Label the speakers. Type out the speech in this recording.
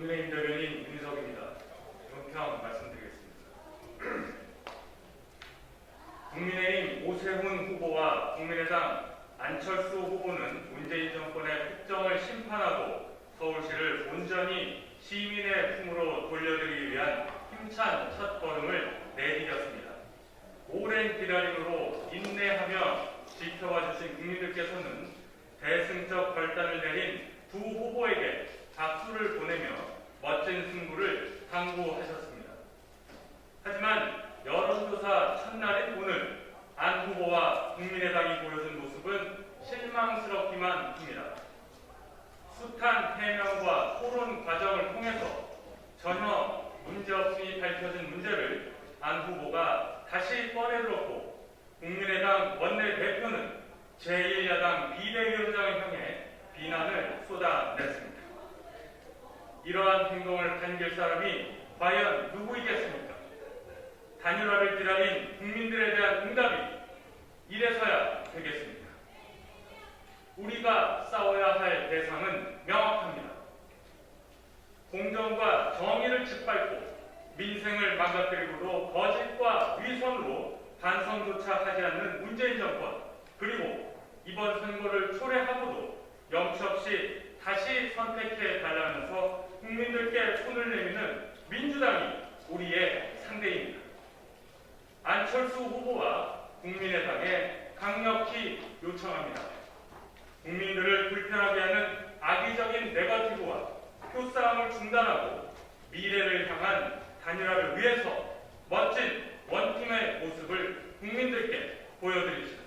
Speaker 1: 국민의힘 대변인 윤석입니다. 논평 말씀드리겠습니다. 국민의힘 오세훈 후보와 국민의당 안철수 후보는 문재인 정권의 폭정을 심판하고 서울시를 온전히 시민의 품으로 돌려드리기 위한 힘찬 첫걸음을 내디뎠습니다. 오랜 기다림으로 인내하며 지켜봐 주신 국민들께서는 대승적 결단을 내린 승부를 당부하셨습니다. 하지만 여론조사 첫날인 오늘 안 후보와 국민의당이 보여준 모습은 실망스럽기만 합니다. 숱한 해명과 토론 과정을 통해서 전혀 문제없이 밝혀진 문제를 안 후보가 다시 꺼내들었고 국민의당 원내대표는 제1야당 비대위원장을 향해 비난을. 이러한 행동을 반길 사람이 과연 누구이겠습니까? 단일화를 기다린 국민들에 대한 응답이 이래서야 되겠습니까? 우리가 싸워야 할 대상은 명확합니다. 공정과 정의를 짓밟고 민생을 망가뜨리고도 거짓과 위선으로 반성조차 하지 않는 문재인 정권 그리고 이번 선거를 초래하고도 염치 없이 다시 선택해 달라면서 국민들께 손을 내미는 민주당이 우리의 상대입니다. 안철수 후보와 국민의당에 강력히 요청합니다. 국민들을 불편하게 하는 악의적인 네거티브와 표싸움을 중단하고 미래를 향한 단일화를 위해서 멋진 원팀의 모습을 국민들께 보여드립시다.